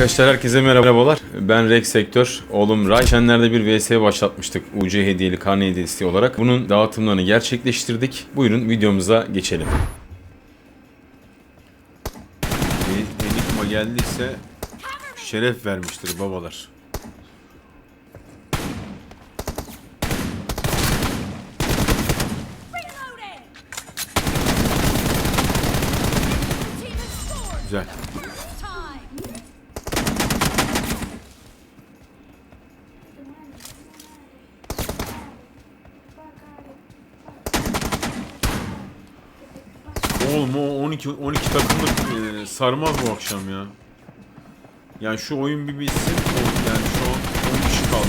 Arkadaşlar herkese merhabalar. Ben Rex Sektör, oğlum Ray. Geçenlerde bir VS başlatmıştık UC hediyeli karne hediyesi olarak. Bunun dağıtımlarını gerçekleştirdik. Buyurun videomuza geçelim. Enigma geldiyse şeref vermiştir babalar. Güzel. Time! Oğlum o 12 12 takımlık e, sarmaz bu akşam ya. Yani şu oyun bir bitsin. Yani şu an 10 kişi kaldı.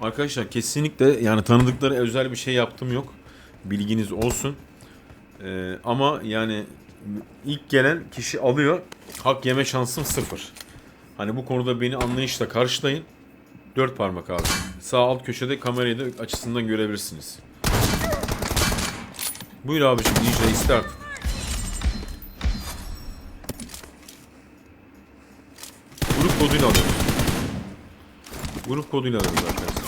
Arkadaşlar kesinlikle yani tanıdıkları özel bir şey yaptım yok. Bilginiz olsun. Ee, ama yani ilk gelen kişi alıyor. Hak yeme şansım sıfır. Hani bu konuda beni anlayışla karşılayın. Dört parmak abi. Sağ alt köşede kamerayı da açısından görebilirsiniz. Buyur abicim DJ start. Grup koduyla alıyoruz. Grup koduyla alıyoruz arkadaşlar.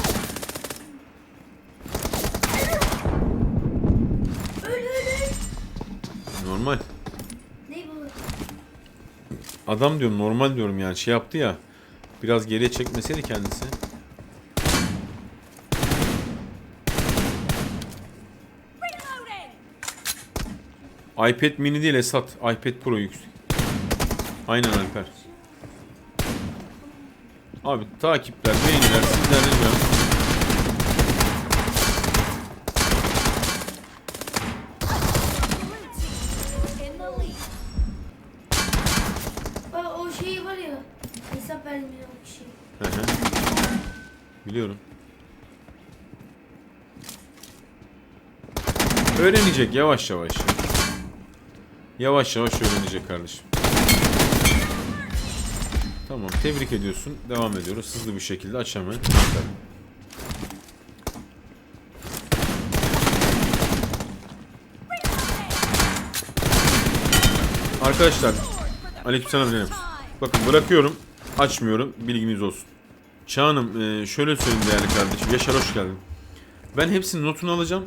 Normal. Ne bu? Adam diyorum normal diyorum yani şey yaptı ya. Biraz geriye çekmeseydi kendisi. İPad mini değil Esat. iPad Pro yüksek. Aynen Alper. Abi takipler, beğeniler Biliyorum. Öğrenecek yavaş yavaş. Yavaş yavaş öğrenecek kardeşim. Tamam tebrik ediyorsun. Devam ediyoruz. Hızlı bir şekilde aç hemen. Arkadaşlar Aleykümselam Zeynep. Bakın bırakıyorum. Açmıyorum. Bilginiz olsun. Çağan'ım e, şöyle söyleyeyim değerli kardeşim. Yaşar hoş geldin. Ben hepsinin notunu alacağım.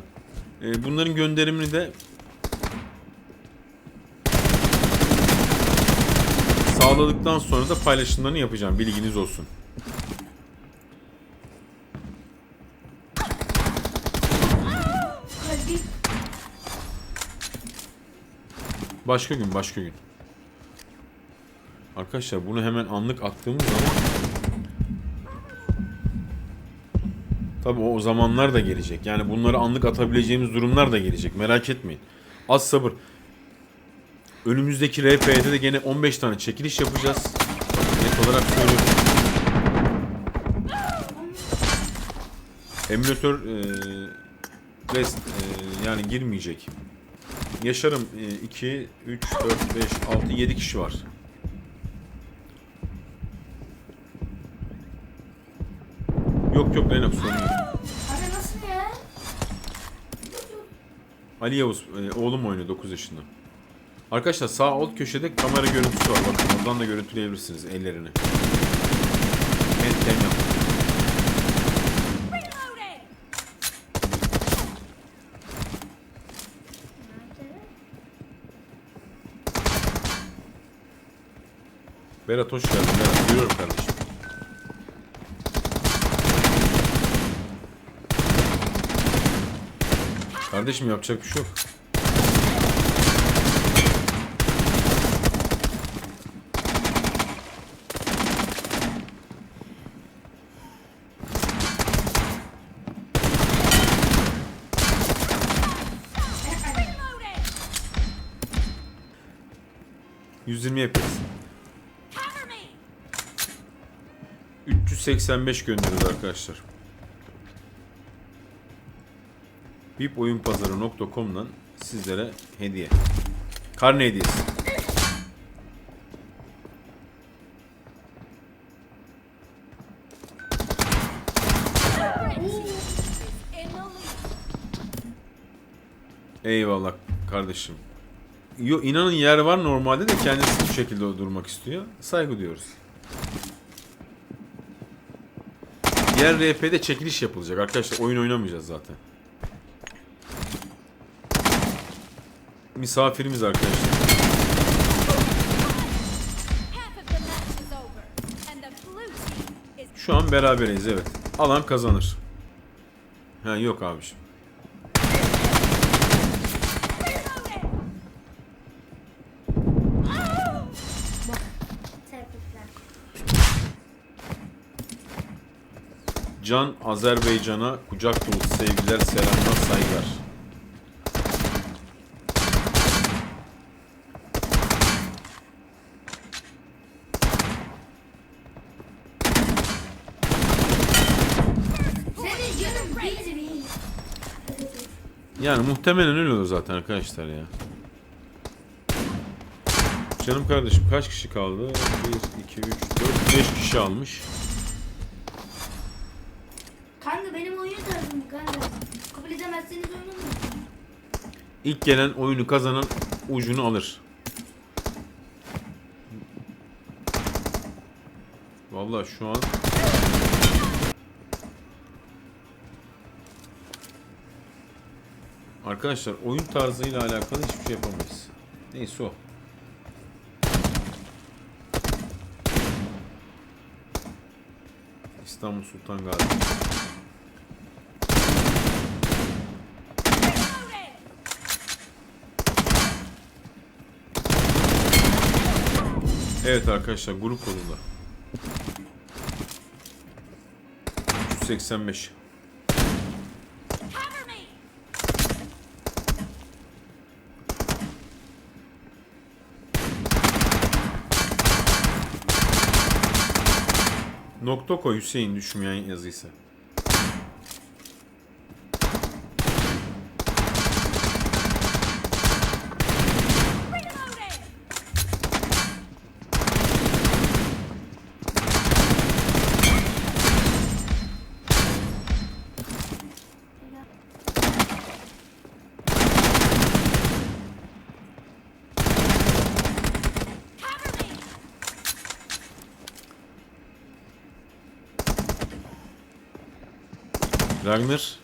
E, bunların gönderimini de sağladıktan sonra da paylaşımlarını yapacağım. Bilginiz olsun. Başka gün, başka gün. Arkadaşlar bunu hemen anlık attığımız zaman Tabi o zamanlar da gelecek. Yani bunları anlık atabileceğimiz durumlar da gelecek. Merak etmeyin. Az sabır. Önümüzdeki RP'de de gene 15 tane çekiliş yapacağız. Net olarak söylüyorum. Emülatör e, rest, e, yani girmeyecek. Yaşarım e, 2, 3, 4, 5, 6, 7 kişi var. Yok yok Lennox sorun yok. Abi nasıl ya? Ali Yavuz e, oğlum oynuyor 9 yaşında. Arkadaşlar sağ alt köşede kamera görüntüsü var. Bakın oradan da görüntüleyebilirsiniz ellerini. En tem yap. Berat hoş geldin. Berat görüyorum kardeşim. Kardeşim yapacak bir şey yok. Reloading! 120 yaparız. Cover me! 385 gönderiyoruz arkadaşlar. VIPOyunpazarı.com'dan sizlere hediye. Karne hediyesi. Eyvallah. kardeşim. Yo, inanın yer var normalde de kendisi bu şekilde durmak istiyor. Saygı duyuyoruz. Diğer RP'de çekiliş yapılacak arkadaşlar. Oyun oynamayacağız zaten. Team is Şu an beraberiz evet. Alan kazanır. Ha yok abiciğim. Can Azerbaycan'a kucak dolusu sevgiler, selamlar, saygılar. Senin canın bir bir. Yani muhtemelen öyle olur zaten arkadaşlar ya. Canım kardeşim kaç kişi kaldı? 1, 2, 3, 4, 5 kişi almış. Kanka benim oyun tarzım kanka. Kabul edemezseniz oynamayın. İlk gelen oyunu kazanan ucunu alır. Vallahi şu an Arkadaşlar oyun tarzıyla alakalı hiçbir şey yapamayız. Neyse o. İstanbul Sultan Gazi. Evet arkadaşlar grup kolunda. 385. Nokta koy Hüseyin düşmeyen yazıysa. Ragnar.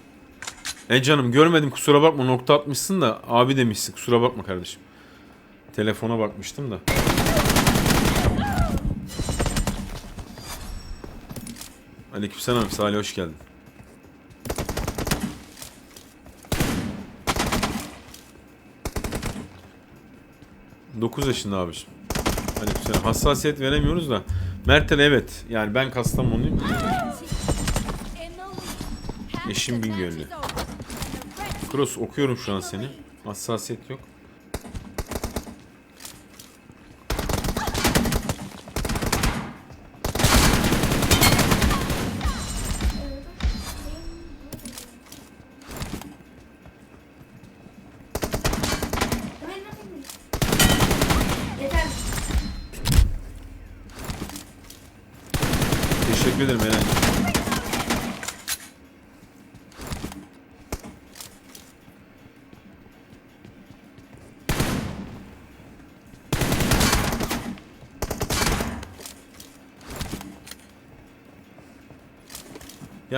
E canım görmedim kusura bakma nokta atmışsın da abi demişsin kusura bakma kardeşim. Telefona bakmıştım da. Aleykümselam Salih hoş geldin. Dokuz yaşında abiciğim. Aleykümselam. Hassasiyet veremiyoruz da. Mertel evet. Yani ben Kastamonluyum. Eşim Bingöl'lü. Cross okuyorum şu an seni. Hassasiyet yok. Teşekkür ederim Eren.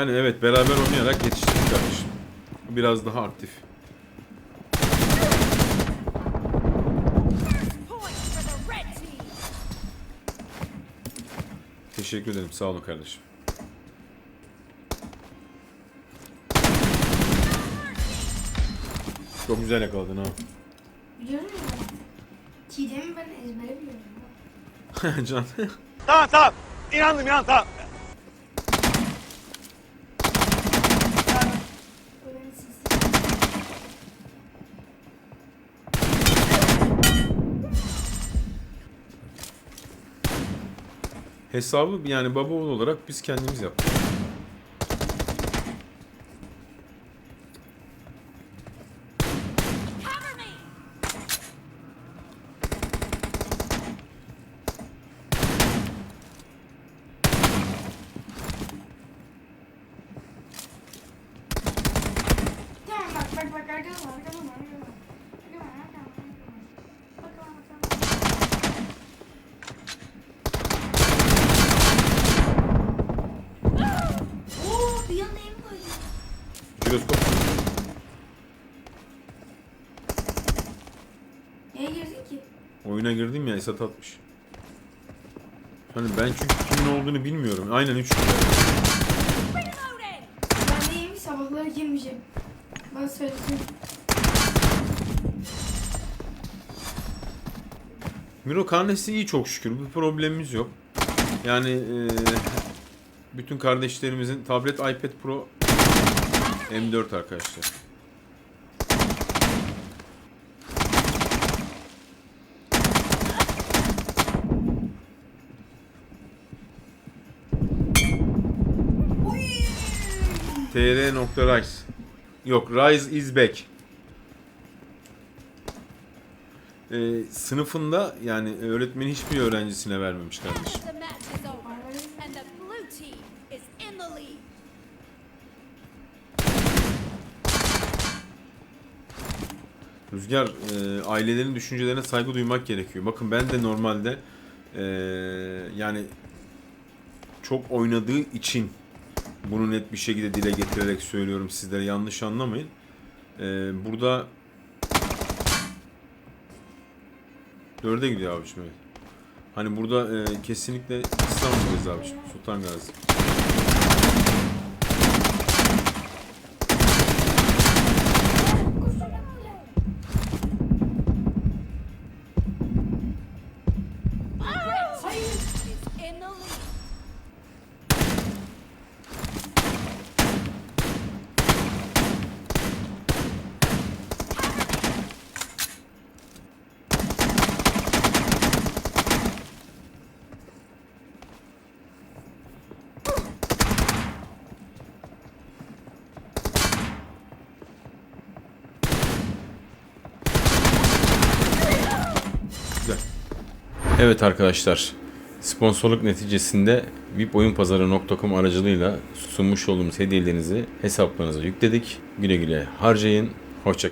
Yani evet beraber oynayarak yetiştirdik kardeşim. Biraz daha aktif. Teşekkür ederim sağ olun kardeşim. Çok güzel yakaladın ha. Biliyorum ya. Çiğdem'i ben ezbere biliyorum. Can. Tamam tamam. İnandım inan tamam. Hesabı yani baba oğul olarak biz kendimiz yaptık. Kiroskop. Neye girdin ki? Oyuna girdim ya Esat atmış. Hani ben çünkü kimin olduğunu bilmiyorum. Aynen 3 numara. Ben de yemiş sabahları girmeyeceğim. Ben söyledim. Miro karnesi iyi çok şükür. Bir problemimiz yok. Yani e, bütün kardeşlerimizin tablet iPad Pro M4 arkadaşlar. tr.rise Yok Rise is back. Ee, sınıfında yani öğretmeni hiçbir öğrencisine vermemiş kardeşim. Rüzgar e, ailelerin düşüncelerine saygı duymak gerekiyor. Bakın ben de normalde e, yani çok oynadığı için bunu net bir şekilde dile getirerek söylüyorum sizlere yanlış anlamayın. E, burada dörde gidiyor abiciğim. Hani burada e, kesinlikle İstanbul'dayız abiciğim. Sultan Gazi. Evet arkadaşlar. Sponsorluk neticesinde vipoyunpazarı.com aracılığıyla sunmuş olduğumuz hediyelerinizi hesaplarınıza yükledik. Güle güle harcayın. Hoşçakalın.